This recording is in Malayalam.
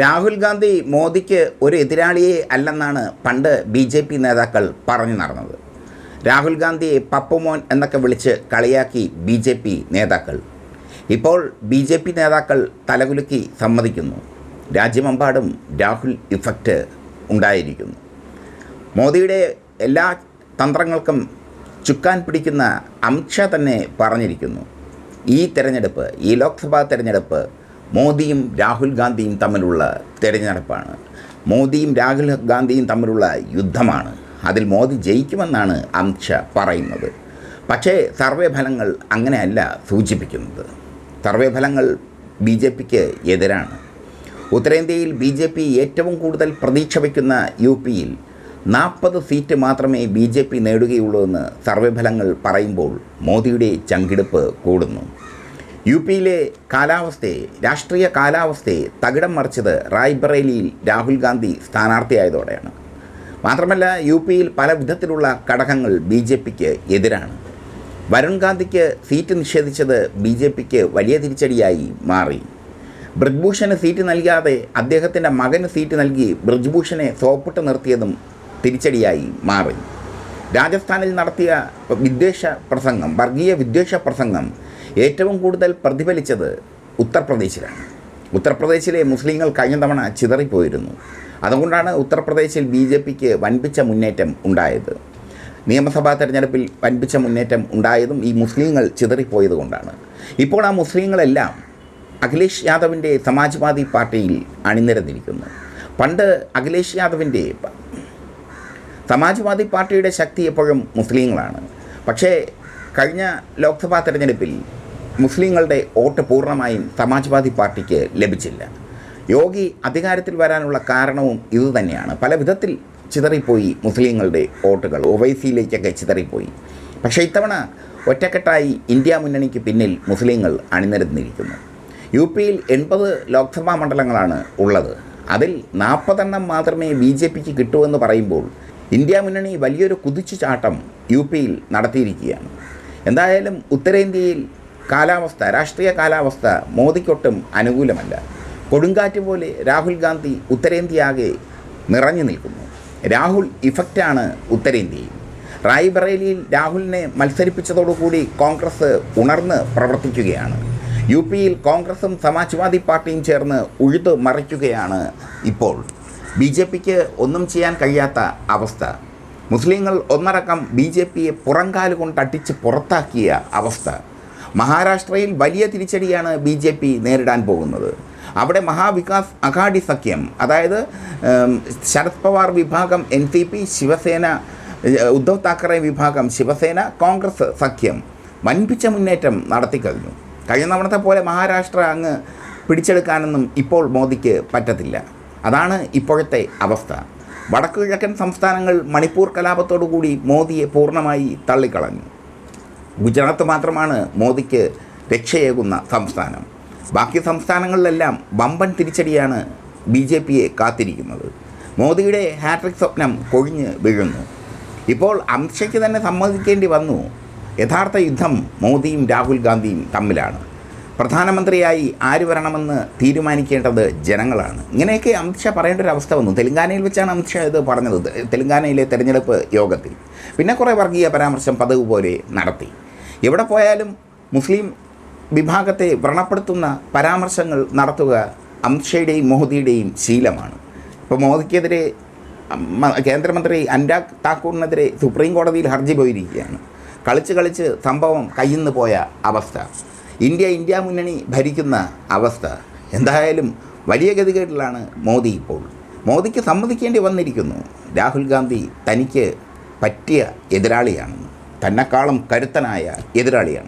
രാഹുൽ ഗാന്ധി മോദിക്ക് ഒരു എതിരാളിയെ അല്ലെന്നാണ് പണ്ട് ബി ജെ പി നേതാക്കൾ പറഞ്ഞു നടന്നത്. രാഹുൽ ഗാന്ധിയെ പപ്പുമോൻ എന്നൊക്കെ വിളിച്ച് കളിയാക്കി ബി ജെ പി നേതാക്കൾ. ഇപ്പോൾ ബി ജെ പി നേതാക്കൾ തലകുലുക്കി സമ്മതിക്കുന്നു. രാജ്യമെമ്പാടും രാഹുൽ ഇഫക്റ്റ് ഉണ്ടായിരിക്കുന്നു. മോദിയുടെ എല്ലാ തന്ത്രങ്ങൾക്കും ചുക്കാൻ പിടിക്കുന്ന അമിത്ഷാ തന്നെ പറഞ്ഞിരിക്കുന്നു. ഈ തെരഞ്ഞെടുപ്പ് ഈ ലോക്സഭാ തെരഞ്ഞെടുപ്പ് മോദിയും രാഹുൽ ഗാന്ധിയും തമ്മിലുള്ള തെരഞ്ഞെടുപ്പാണ്. മോദിയും രാഹുൽ ഗാന്ധിയും തമ്മിലുള്ള യുദ്ധമാണ്. അതിൽ മോദി ജയിക്കുമെന്നാണ് അമിത്ഷാ പറയുന്നത്. പക്ഷേ സർവേ ഫലങ്ങൾ അങ്ങനെയല്ല സൂചിപ്പിക്കുന്നത്. സർവേ ഫലങ്ങൾ ബി ജെ പിക്ക് എതിരാണ്. ഉത്തരേന്ത്യയിൽ ബി ജെ പി ഏറ്റവും കൂടുതൽ പ്രതീക്ഷ വയ്ക്കുന്ന യു പിയിൽ നാൽപ്പത് സീറ്റ് മാത്രമേ ബി ജെ പി നേടുകയുള്ളൂ എന്ന് സർവേ ഫലങ്ങൾ പറയുമ്പോൾ മോദിയുടെ ചങ്കിടുപ്പ് കൂടുന്നു. യു പിയിലെ കാലാവസ്ഥയെ രാഷ്ട്രീയ കാലാവസ്ഥയെ തകിടം മറിച്ചത് റായ്ബറേലിയിൽ രാഹുൽ ഗാന്ധി സ്ഥാനാർത്ഥിയായതോടെയാണ്. മാത്രമല്ല യു പിയിൽ പല വിധത്തിലുള്ള ഘടകങ്ങൾ ബി ജെ പിക്ക് എതിരാണ്. വരുൺ ഗാന്ധിക്ക് സീറ്റ് നിഷേധിച്ചത് ബി ജെ പിക്ക് വലിയ തിരിച്ചടിയായി മാറി. ബ്രിജ്ഭൂഷന് സീറ്റ് നൽകാതെ അദ്ദേഹത്തിന്റെ മകന് സീറ്റ് നൽകി ബ്രിജ്ഭൂഷനെ സോപ്പിട്ട് നിർത്തിയതും തിരിച്ചടിയായി മാറി. രാജസ്ഥാനിൽ നടത്തിയ വിദ്വേഷ പ്രസംഗം വർഗീയ വിദ്വേഷ പ്രസംഗം ഏറ്റവും കൂടുതൽ പ്രതിഫലിച്ചത് ഉത്തർപ്രദേശിലാണ്. ഉത്തർപ്രദേശിലെ മുസ്ലിങ്ങൾ കഴിഞ്ഞ തവണ ചിതറിപ്പോയിരുന്നു. അതുകൊണ്ടാണ് ഉത്തർപ്രദേശിൽ ബി ജെ പിക്ക് വൻപിച്ച മുന്നേറ്റം ഉണ്ടായത്. നിയമസഭാ തെരഞ്ഞെടുപ്പിൽ വൻപിച്ച മുന്നേറ്റം ഉണ്ടായതും ഈ മുസ്ലിങ്ങൾ ചിതറിപ്പോയത് കൊണ്ടാണ്. ഇപ്പോൾ ആ മുസ്ലിങ്ങളെല്ലാം അഖിലേഷ് യാദവിന്റെ സമാജ്വാദി പാർട്ടിയിൽ അണിനിരന്നിരിക്കുന്നു. പണ്ട് അഖിലേഷ് യാദവിന്റെ സമാജ്വാദി പാർട്ടിയുടെ ശക്തി എപ്പോഴും മുസ്ലിങ്ങളാണ്. പക്ഷേ കഴിഞ്ഞ ലോക്സഭാ തെരഞ്ഞെടുപ്പിൽ മുസ്ലിങ്ങളുടെ വോട്ട് പൂർണമായും സമാജ്വാദി പാർട്ടിക്ക് ലഭിച്ചില്ല. യോഗി അധികാരത്തിൽ വരാനുള്ള കാരണവും ഇതുതന്നെയാണ് പല വിധത്തിൽ ചിതറിപ്പോയി മുസ്ലിങ്ങളുടെ വോട്ടുകൾ. ഒവൈസിയിലേക്കൊക്കെ ചിതറിപ്പോയി. പക്ഷേ ഇത്തവണ ഒറ്റക്കെട്ടായി ഇന്ത്യ മുന്നണിക്ക് പിന്നിൽ മുസ്ലിങ്ങൾ അണിനിരന്നിരിക്കുന്നു. യു പിയിൽ എൺപത് ലോക്സഭാ മണ്ഡലങ്ങളാണ് ഉള്ളത്. അതിൽ നാൽപ്പതെണ്ണം മാത്രമേ ബി ജെ പിക്ക് കിട്ടുമെന്ന് പറയുമ്പോൾ ഇന്ത്യ മുന്നണി വലിയൊരു കുതിച്ചുചാട്ടം യു പിയിൽ നടത്തിയിരിക്കുകയാണ്. എന്തായാലും ഉത്തരേന്ത്യയിൽ കാലാവസ്ഥ രാഷ്ട്രീയ കാലാവസ്ഥ മോദിക്കൊട്ടും അനുകൂലമല്ല. കൊടുങ്കാറ്റ് പോലെ രാഹുൽ ഗാന്ധി ഉത്തരേന്ത്യയാകെ നിറഞ്ഞു നിൽക്കുന്നു. രാഹുൽ ഇഫക്റ്റാണ് ഉത്തരേന്ത്യയിൽ. റായ്ബറേലിയിൽ രാഹുലിനെ മത്സരിപ്പിച്ചതോടുകൂടി കോൺഗ്രസ് ഉണർന്ന് പ്രവർത്തിക്കുകയാണ്. യു പിയിൽ കോൺഗ്രസും സമാജ്വാദി പാർട്ടിയും ചേർന്ന് ഉഴുത് മറിക്കുകയാണ് ഇപ്പോൾ. ബി ജെ പിക്ക് ഒന്നും ചെയ്യാൻ കഴിയാത്ത അവസ്ഥ. മുസ്ലിങ്ങൾ ഒന്നടക്കം ബി ജെ പിയെ പുറങ്കാലുകൊണ്ട് കൊണ്ട് അടിച്ച് പുറത്താക്കിയ അവസ്ഥ. മഹാരാഷ്ട്രയിൽ വലിയ തിരിച്ചടിയാണ് ബി ജെ പി നേരിടാൻ പോകുന്നത്. അവിടെ മഹാവികാസ് അഘാഡി സഖ്യം അതായത് ശരത് പവാർ വിഭാഗം N C P Shiv Sena Uddhav Thackeray വിഭാഗം ശിവസേന കോൺഗ്രസ് സഖ്യം വൻപിച്ച മുന്നേറ്റം നടത്തിക്കഴിഞ്ഞു കഴിഞ്ഞ. തവണത്തെ പോലെ മഹാരാഷ്ട്ര അങ്ങ് പിടിച്ചെടുക്കാനൊന്നും ഇപ്പോൾ മോദിക്ക് പറ്റത്തില്ല. അതാണ് ഇപ്പോഴത്തെ അവസ്ഥ. വടക്കു കിഴക്കൻ സംസ്ഥാനങ്ങൾ മണിപ്പൂർ കലാപത്തോടുകൂടി മോദിയെ പൂർണമായി തള്ളിക്കളഞ്ഞു. ഗുജറാത്ത് മാത്രമാണ് മോദിക്ക് രക്ഷയേകുന്ന സംസ്ഥാനം. ബാക്കി സംസ്ഥാനങ്ങളിലെല്ലാം വമ്പൻ തിരിച്ചടിയാണ് ബി ജെ പിയെ കാത്തിരിക്കുന്നത്. മോദിയുടെ ഹാട്രിക് സ്വപ്നം കൊഴിഞ്ഞ് വീഴുന്നു. ഇപ്പോൾ അമിത്ഷയ്ക്ക് തന്നെ സമ്മതിക്കേണ്ടി വന്നു. യഥാർത്ഥ യുദ്ധം മോദിയും രാഹുൽ ഗാന്ധിയും തമ്മിലാണ്. പ്രധാനമന്ത്രിയായി ആര് വരണമെന്ന് തീരുമാനിക്കേണ്ടത് ജനങ്ങളാണ്. ഇങ്ങനെയൊക്കെ അമിത്ഷാ പറയേണ്ട ഒരു അവസ്ഥ വന്നു. തെലങ്കാനയിൽ വെച്ചാണ് അമിത്ഷാ ഇത് പറഞ്ഞത്. തെലങ്കാനയിലെ തെരഞ്ഞെടുപ്പ് യോഗത്തിൽ. പിന്നെ കുറേ വർഗീയ പരാമർശം പതിവ് പോലെ നടത്തി. എവിടെ പോയാലും മുസ്ലിം വിഭാഗത്തെ വ്രണപ്പെടുത്തുന്ന പരാമർശങ്ങൾ നടത്തുക അമിത്ഷയുടെയും മോദിയുടെയും ശീലമാണ്. ഇപ്പോൾ മോദിക്കെതിരെ കേന്ദ്രമന്ത്രി അനുരാഗ് താക്കൂറിനെതിരെ സുപ്രീം കോടതിയിൽ ഹർജി പോയിരിക്കുകയാണ്. കളിച്ച് കളിച്ച് സംഭവം കയ്യിൽ പോയ അവസ്ഥ. ഇന്ത്യ ഇന്ത്യ മുന്നണി ഭരിക്കുന്ന അവസ്ഥ. എന്തായാലും വലിയ ഗതികേടിലാണ് മോദി ഇപ്പോൾ. മോദിക്ക് സമ്മതിക്കേണ്ടി വന്നിരിക്കുന്നു. രാഹുൽ ഗാന്ധി തനിക്ക് പറ്റിയ എതിരാളിയാണെന്ന് തന്നെക്കാളും കരുത്തനായ എതിരാളിയാണ്.